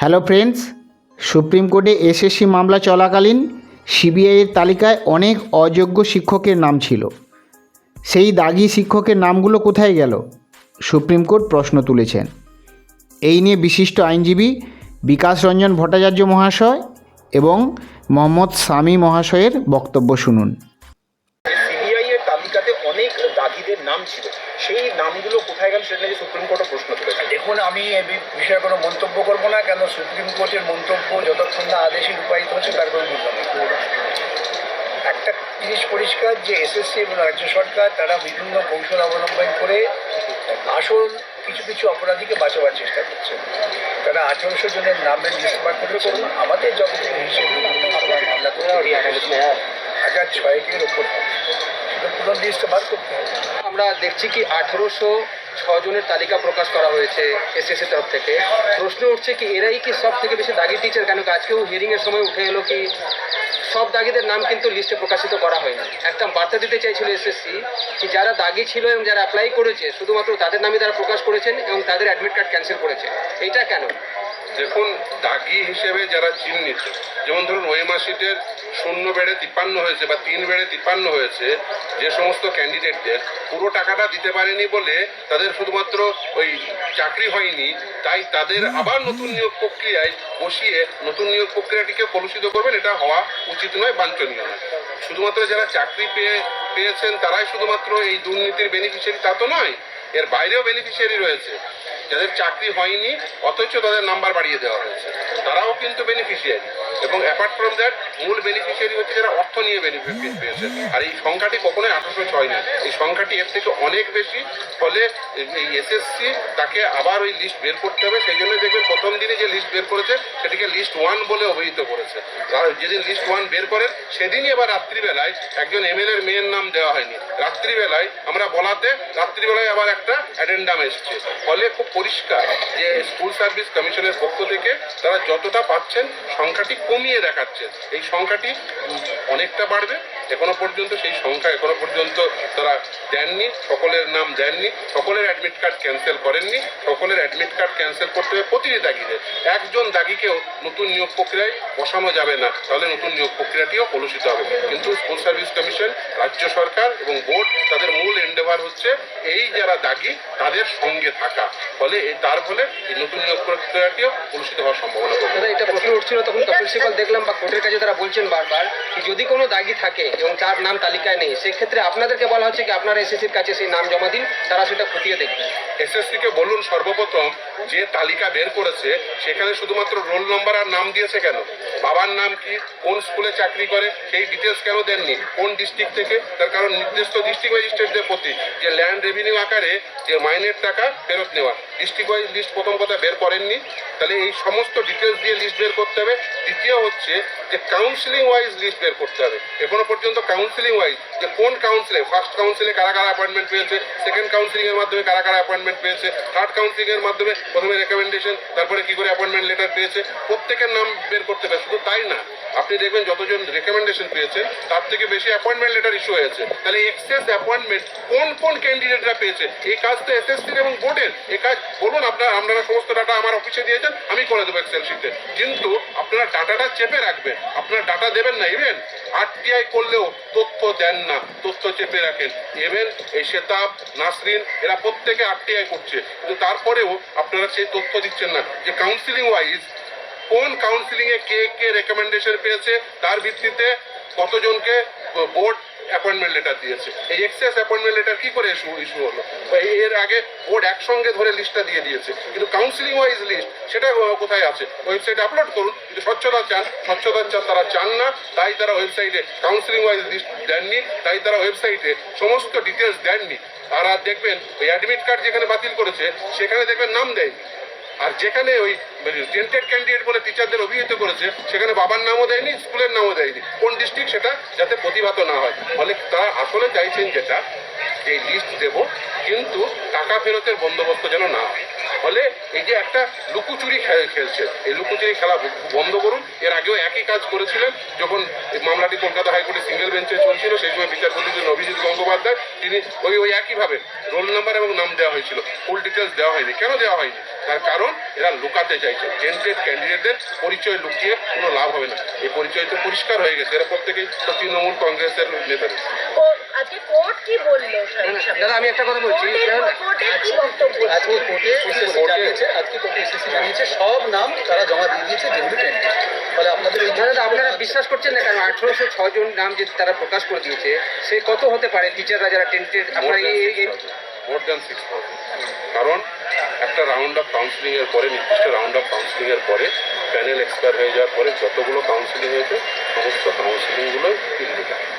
Hello friends, supreme কোর্টে SSC মামলা চলাকালীন সিবিআইয়ের তালিকায় অনেক অযোগ্য শিক্ষকের নাম ছিল। সেই দাগি শিক্ষকের নামগুলো কোথায় গেল? সুপ্রিম কোর্ট প্রশ্ন তুলেছেন। এই নিয়ে বিশিষ্ট আইনজীবী বিকাশ রঞ্জন ভট্টাচার্য মহাশয় এবং মোহাম্মদ স্বামী মহাশয়ের বক্তব্য শুনুন। সিবিআই এর তালিকাতে অনেক দাগিদের নাম ছিল। সেই নামগুলো কোথায় গেল সেটা নিয়ে সুপ্রিম কোর্টে প্রশ্ন তুলেছে। দেখুন, আমি এ বিষয়ে কোনো মন্তব্য করব না, কেন সুপ্রিম কোর্টের মন্তব্য যতক্ষণ না আদেশে রূপায়িত হচ্ছে তার কোনো মূল্য নেই। একটা জিনিস পরিষ্কার যে এসএসসি এবং রাজ্য সরকার, তারা বিভিন্ন কৌশল অবলম্বন করে আসল কিছু কিছু অপরাধীকে বাঁচাবার চেষ্টা করছে। তারা আঠারোশো জনের নামের লিস্ট বার করে করুন। আমাদের যতটুকু হিসেবে মামলা করতে হাজার ছয়েকের ওপর আমরা দেখছি কি আঠেরোশো জনের তালিকা প্রকাশ করা হয়েছে এসএসসি তরফ থেকে। প্রশ্ন উঠছে কি, এরাই কি সব থেকে বেশি দাগি টিচার কেন আজকেও হিয়ারিং এর সময় উঠে এলো কি, সব দাগিদের নাম কিন্তু লিস্টে প্রকাশিত করা হয়নি। একটা বার্তা দিতে চাইছিল এসএসসি কি, যারা দাগি ছিল এবং যারা অ্যাপ্লাই করেছে, শুধুমাত্র তাদের নামই তারা প্রকাশ করেছেন এবং তাদের অ্যাডমিট কার্ড ক্যান্সেল করেছে। এটা কেন? দেখুন, দাগি হিসেবে যারা চিহ্নিত, যেমন ধরুন ওই মাসিটের শূন্য বেড়ে তিপ্পান্ন হয়েছে বা তিন বেড়ে তিপ্পান্ন হয়েছে, যে সমস্ত ক্যান্ডিডেটদের পুরো টাকাটা দিতে পারেনি বলে তাদের শুধুমাত্র ওই চাকরি হয়নি, তাই তাদের আবার নতুন নিয়োগ প্রক্রিয়ায় বসিয়ে নতুন নিয়োগ প্রক্রিয়াটিকে কলুষিত করবেন, এটা হওয়া উচিত নয়, বাঞ্ছনীয় নয়। শুধুমাত্র যারা চাকরি পেয়ে, পেয়েছেন তারাই শুধুমাত্র এই দুর্নীতির বেনিফিশিয়ারি তা তো নয়, এর বাইরেও বেনিফিশিয়ারি রয়েছে। যাদের চাকরি হয়নি, অথচ তাদের নাম্বার বাড়িয়ে দেওয়া হয়েছে। তারাও কিন্তু বেনিফিশিয়ারি এবং অ্যাপার্ট ফ্রম দ্যাট মূল বেনিফিশিয়ারি হচ্ছে যারা অর্থ নিয়ে বেনিফিট পেয়েছে। আর এই সংখ্যাটি কখনোই আঠারোশো ছয় না এই সংখ্যাটি এর থেকে অনেক বেশি। ফলে এই এসএসসি তাকে আবার ওই লিস্ট বের করতে হবে। সেই জন্য দেখবেন প্রথম দিনে যে লিস্ট বের করেছে, সেটিকে লিস্ট ওয়ান বলে অভিহিত করেছে। আর যেদিন লিস্ট ওয়ান বের করেন, সেদিনই আবার রাত্রিবেলায় একজন এমএলএর মেয়ের নাম দেওয়া হয়নি। রাত্রিবেলায়, আমরা বলাতে রাত্রিবেলায় আবার একটা অ্যাডেন্ডাম এসছে। ফলে খুব পরিষ্কার যে স্কুল সার্ভিস কমিশনের পক্ষ থেকে তারা যতটা পাচ্ছেন সংখ্যাটি কমিয়ে দেখাচ্ছে। এই সংখ্যাটি অনেকটা বাড়বে। এখনও পর্যন্ত সেই সংখ্যা এখনও পর্যন্ত তারা দেননি সকলের নাম দেননি সকলের অ্যাডমিট কার্ড ক্যান্সেল করেননি সকলের অ্যাডমিট কার্ড ক্যান্সেল করতে হবে প্রতিটি দাগিদের একজন দাগিকেও নতুন নিয়োগ প্রক্রিয়ায় বসানো যাবে না তাহলে নতুন নিয়োগ প্রক্রিয়াটিও কলুষিত হবে। কিন্তু স্কুল সার্ভিস কমিশন রাজ্য সরকার এবং বোর্ড তাদের মূল এন্ডেভার হচ্ছে এই যারা দাগি তাদের সঙ্গে থাকা। ফলে এই তার ফলে এই নতুন নিয়োগ প্রক্রিয়াটিও কলুষিত হওয়ার সম্ভাবনা এটা প্রশ্ন উঠছিল তখন প্রিন্সিপাল দেখলাম বা কোর্টের কাছে তারা বলছেন বারবার যদি কোনো দাগি থাকে এবং তার নাম তালিকায় নেই। সেক্ষেত্রে আপনাদেরকে বলা হচ্ছে কি, আপনারা এসএসসির কাছে সেই নাম জমা দিন, তারা সেটা খতিয়ে দেখবেন এসএসসি কে বলুন সর্বপ্রথম যে তালিকা বের করেছে, সেখানে শুধুমাত্র রোল নম্বর আর নাম দিয়েছে কেন? বাবার নাম কি? কোন স্কুলে চাকরি করে? সেই ডিটেলস কেন দেননি? কোন ডিস্ট্রিক্ট থেকে? তার কারণ নির্দিষ্ট ডিস্ট্রিক্ট ম্যাজিস্ট্রেটদের প্রতি যে ল্যান্ড রেভিনিউ আকারে যে মাইনের টাকা ফেরত নেওয়া। ডিস্ট্রিক্ট ওয়াইজ লিস্ট প্রথম কথা বের করেননি। তাহলে এই সমস্ত ডিটেলস দিয়ে লিস্ট বের করতে হবে। দ্বিতীয় হচ্ছে যে কাউন্সিলিং ওয়াইজ লিস্ট বের করতে হবে। এখনও পর্যন্ত কাউন্সিলিং ওয়াইজ যে কোন কাউন্সিলে ফার্স্ট কাউন্সিলে কারা কারা অ্যাপয়েন্টমেন্ট পেয়েছে সেকেন্ড কাউন্সিলিং এর মাধ্যমে কারা কারা অ্যাপয়েন্টমেন্ট পেয়েছে থার্ড কাউন্সিলিং এর মাধ্যমে প্রথমে রেকমেন্ডেশন তারপরে কি করে অ্যাপয়েন্টমেন্ট লেটার পেয়েছে, প্রত্যেকের নাম বের করতে হবে। শুধু তাই না আপনি দেখবেন যতজন রেকমেন্ডেশন পেয়েছে তার থেকে বেশি অ্যাপয়েন্টমেন্ট লেটার ইস্যু হয়েছে। তাহলে এক্সেস অ্যাপয়েন্টমেন্ট কোন কোন ক্যান্ডিডেটরা পেয়েছে? এই কাজ কাজটা এসএসসির এবং বোর্ডের এই কাজ বলুন, আপনারা আপনারা সমস্ত ডাটা আমার অফিসে দিয়েছেন, আমি করে দেবো এক্সেল কিন্তু আপনারা ডাটাটা চেপে রাখবেন। আপনারা ডাটা দেবেন না ইভেন আরটিআই করলেও তথ্য দেন না, তথ্য চেপে রাখেন। ইভেন এই শেতাব নাসরিন, এরা প্রত্যেকে আরটিআই করছে। কিন্তু তারপরেও আপনারা সেই তথ্য দিচ্ছেন না। যে কাউন্সিলিং ওয়াইজ কোন কাউন্সিলিং এ কে কে রেকমেন্ডেশন পেয়েছে, তার ভিত্তিতে কতজনকে বোর্ড অ্যাপয়েন্টমেন্ট লেটার দিয়েছে। এই এক্সেস অ্যাপয়েন্টমেন্ট লেটার কি করে ইস্যু ইস্যু হলো? এর আগে বোর্ড একসঙ্গে ধরে লিস্টটা দিয়ে দিয়েছে। কিন্তু কাউন্সিলিং ওয়াইজ লিস্ট সেটা কোথায় আছে? ওয়েবসাইটে আপলোড করুন। কিন্তু স্বচ্ছতা চান স্বচ্ছতা চান তারা চান না, তাই তারা ওয়েবসাইটে কাউন্সিলিং ওয়াইজ লিস্ট দেননি, তাই তারা ওয়েবসাইটে সমস্ত ডিটেলস দেননি। আর দেখবেন, ওই অ্যাডমিট কার্ড যেখানে বাতিল করেছে, সেখানে দেখবেন নাম দেয়নি। আর যেখানে ওই টেন্টেড ক্যান্ডিডেট বলে টিচারদের অভিহিত করেছে, সেখানে বাবার নামও দেয়নি, স্কুলের নামও দেয়নি। কোন ডিস্ট্রিক্ট সেটা যাতে প্রতিভাত না হয়? ফলে তারা আসলে চাইছেন যেটা যে লিস্ট দেব, কিন্তু টাকা ফেরতের বন্দোবস্ত যেন না হয়। ফলে এই যে একটা লুকোচুরি খেলছে, এই লুকোচুরি খেলা বন্ধ করুন। এর আগেও একই কাজ করেছিলেন, যখন মামলাটি কলকাতা হাইকোর্টে সিঙ্গেল বেঞ্চে চলছিল, সেই সময় বিচারপতি ছিলেন অভিজিৎ গঙ্গোপাধ্যায়, তিনি ওই ওই একইভাবে রোল নাম্বার এবং নাম দেওয়া হয়েছিল। ফুল ডিটেলস দেওয়া হয়নি। কেন দেওয়া হয়নি? তার কারণ এরা লুকাতে চাইছে। টেন্টেড ক্যান্ডিডেটদের পরিচয় লুকিয়ে কোনো লাভ হবে না। এই পরিচয় তো পরিষ্কার হয়ে গেছে। এরা প্রত্যেকেই তৃণমূল কংগ্রেসের নেতারা কোর্ট আজকে কোর্ট কি বলল? দাদা আমি একটা কথা বলছি। আজকে কোর্টে এসএসসি জানিয়েছে আজকে কোর্টে এসএসসি জানিয়েছে সব নাম তারা জমা দিয়ে দিয়েছে যেগুলো ফলে আপনাদের দাদা আপনারা বিশ্বাস করছেন না কারণ আঠেরোশো ছজন নাম যে তারা প্রকাশ করে দিয়েছে সে কত হতে পারে? টিচাররা যারা টেন্টেড আপনারা মোর দ্যান সিক্স কারণ একটা রাউন্ড অফ কাউন্সিলিং এর পরে, নির্দিষ্ট রাউন্ড অফ কাউন্সিলিং এর পরে প্যানেল এক্সপায়ার হয়ে যাওয়ার পরে যতগুলো কাউন্সিলিং হয়েছে, সমস্ত কাউন্সিলিংগুলো ইলিগাল